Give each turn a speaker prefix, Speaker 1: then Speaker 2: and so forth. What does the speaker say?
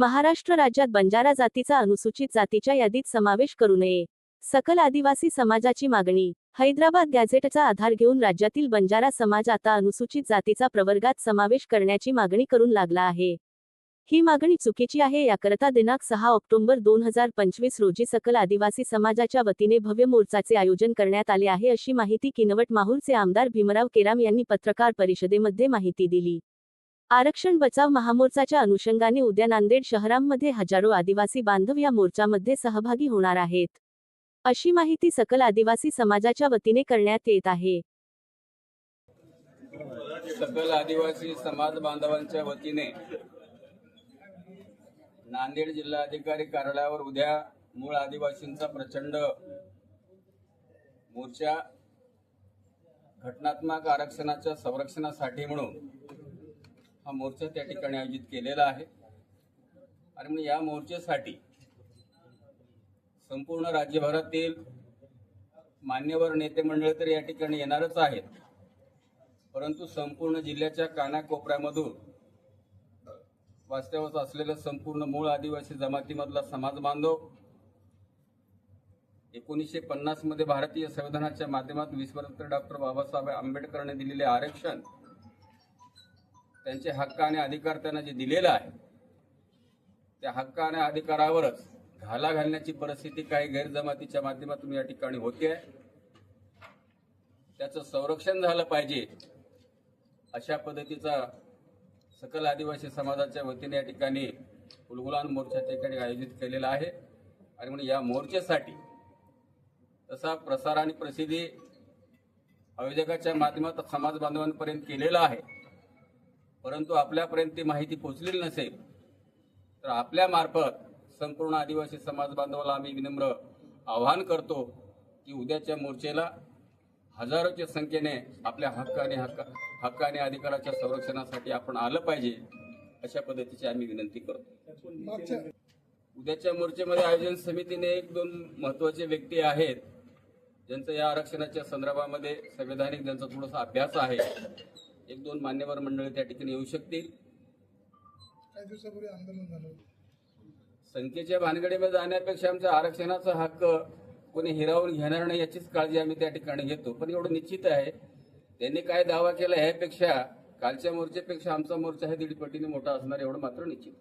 Speaker 1: महाराष्ट्र राज्यात बंजारा जातीचा अनुसूचित जातीच्या यादीत समावेश करू नये. सकल आदिवासी समाजाची मागणी. हैदराबाद गॅझेटचा आधार घेऊन राज्यातील बंजारा समाज आता अनुसूचित जातीचा प्रवर्गात समावेश करण्याची मागणी करून लागला आहे. ही मागणी चुकीची आहे याकरता दिनांक सहा ऑक्टोबर दोन हजार पंचवीस रोजी सकल आदिवासी समाजाच्या वतीने भव्य मोर्चाचे आयोजन करण्यात आले आहे अशी माहिती किनवट माहूरचे आमदार भीमराव केराम यांनी पत्रकार परिषदेमध्ये माहिती दिली. आरक्षण बचाव महामोर्चाच्या अनुषंगाने उद्या नांदेड शहरांमध्ये हजारो आदिवासी बांधव या मोर्चामध्ये सहभागी होणार आहेत. अशी माहिती सकल आदिवासी समाजाच्या वतीने करण्यात येत आहे.
Speaker 2: सकल आदिवासी समाज बांधवांच्या वतीने नांदेड जिल्हाधिकारी कार्यालयावर उद्या मूळ आदिवासींचा प्रचंड मोर्चा घटनात्मक आरक्षणाच्या संरक्षणासाठी म्हणून हा मोर्चा त्या ठिकाणी आयोजित केलेला आहे. आणि मग या मोर्चासाठी संपूर्ण राज्यभरातील मान्यवर नेते मंडळ तर या ठिकाणी येणारच आहेत. परंतु संपूर्ण जिल्ह्याच्या कानाकोपऱ्यामधून वास्तव्यात असलेलं संपूर्ण मूळ आदिवासी जमातीमधला समाज बांधव एकोणीसशे पन्नासमध्ये भारतीय संविधानाच्या माध्यमात विश्वरत्न डॉक्टर बाबासाहेब आंबेडकरांनी दिलेले आरक्षण त्यांचे हक्क आणि अधिकार त्यांना जे दिलेलं आहे त्या हक्क आणि अधिकारावरच घाला घालण्याची परिस्थिती काही गैरजमातीच्या माध्यमातून या ठिकाणी होते. त्याचं संरक्षण झालं पाहिजे अशा पद्धतीचा सकल आदिवासी समाजाच्या वतीने या ठिकाणी उलगुलान मोर्चा ठिकाणी आयोजित केलेला आहे. आणि म्हणून या मोर्चासाठी तसा प्रसार आणि प्रसिद्धी आयोजकाच्या माध्यमात समाज बांधवांपर्यंत केलेला आहे. परंतु आपल्यापर्यंत ती माहिती पोचलेली नसेल तर आपल्यामार्फत संपूर्ण आदिवासी समाज बांधवाला आम्ही विनम्र आवाहन करतो की उद्याच्या मोर्चेला हजारोच्या संख्येने आपल्या हक्क आणि हक्क हक्क आणि अधिकाराच्या संरक्षणासाठी आपण आलं पाहिजे अशा पद्धतीची आम्ही विनंती करतो. उद्याच्या मोर्चेमध्ये आयोजन समितीने एक दोन महत्त्वाचे व्यक्ती आहेत ज्यांचं या आरक्षणाच्या संदर्भामध्ये संवैधानिक ज्यांचा थोडासा अभ्यास आहे एक दोन मान्यवर मंडळी त्या ठिकाणी येऊ शकतील.
Speaker 3: काही दिवसापूर्वी आंदोलन झालं.
Speaker 2: संख्येच्या भानगडीमध्ये जाण्यापेक्षा आमच्या आरक्षणाचा हक्क कोणी हिरावून घेणार नाही याचीच काळजी आम्ही त्या ठिकाणी घेतो. पण एवढं निश्चित आहे त्यांनी काय दावा केला ह्यापेक्षा कालच्या मोर्चेपेक्षा आमचा मोर्चा हे दीड पटीने मोठा असणार एवढं मात्र निश्चित.